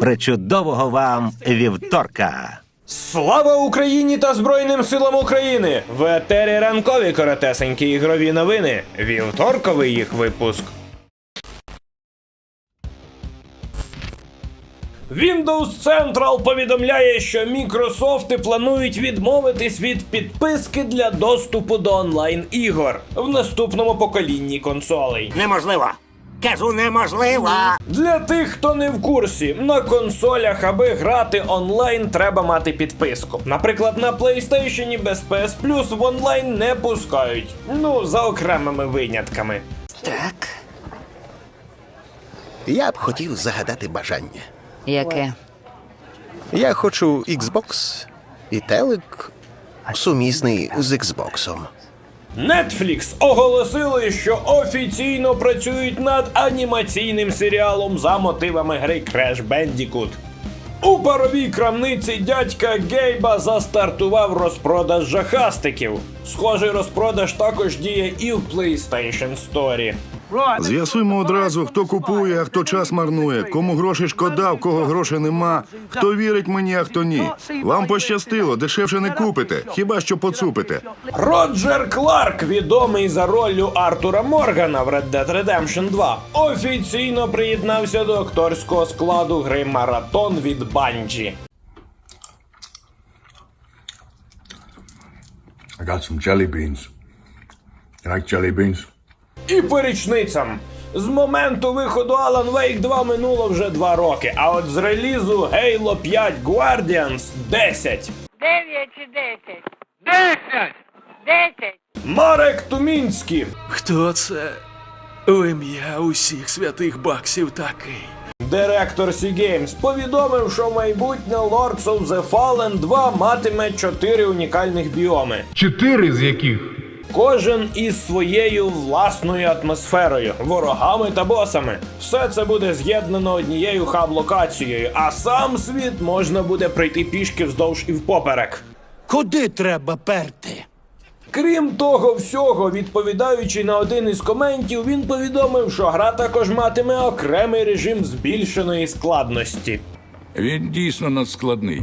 Причудового вам вівторка! Слава Україні та Збройним силам України! В етері ранкові коротесенькі ігрові новини. Вівторковий їх випуск. Windows Central повідомляє, що Мікрософти планують відмовитись від підписки для доступу до онлайн ігор в наступному поколінні консолей. Неможливо. Кажу, неможливо. Для тих, хто не в курсі, на консолях, аби грати онлайн, треба мати підписку. Наприклад, на PlayStation без PS Plus в онлайн не пускають. Ну, за окремими винятками. Так. Я б хотів загадати бажання. Яке? Я хочу Xbox і телек сумісний з Xbox. Netflix оголосили, що офіційно працюють над анімаційним серіалом за мотивами гри Crash Bandicoot. У паровій крамниці дядька Гейба застартував розпродаж жахастиків. Схожий розпродаж також діє і в PlayStation Store. З'ясуємо одразу, хто купує, а хто час марнує, кому гроші шкода, в кого грошей нема, хто вірить мені, а хто ні. Вам пощастило, дешевше не купите, хіба що поцупите. Роджер Кларк, відомий за роллю Артура Моргана в Red Dead Redemption 2, офіційно приєднався до акторського складу гри Маратон від Bungie. I got some jelly beans. You like jelly beans? І по річницям. З моменту виходу Alan Wake 2 минуло вже 2 роки, а от з релізу Halo 5 Guardians 10. Дев'ять чи десять? Десять! Десять! Марек Тумінський, Хто це? У ім'я усіх святих баксів такий. директор Sea Games, повідомив, що майбутнє Lords of the Fallen 2 матиме 4 унікальних біоми. Чотири з яких Кожен із своєю власною атмосферою, ворогами та босами. Все це буде з'єднано однією хаб-локацією, а сам світ можна буде пройти пішки вздовж і впоперек. Куди треба перти? Крім того всього, відповідаючи на один із коментів, він повідомив, що гра також матиме окремий режим збільшеної складності. Він дійсно надскладний.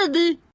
До середи.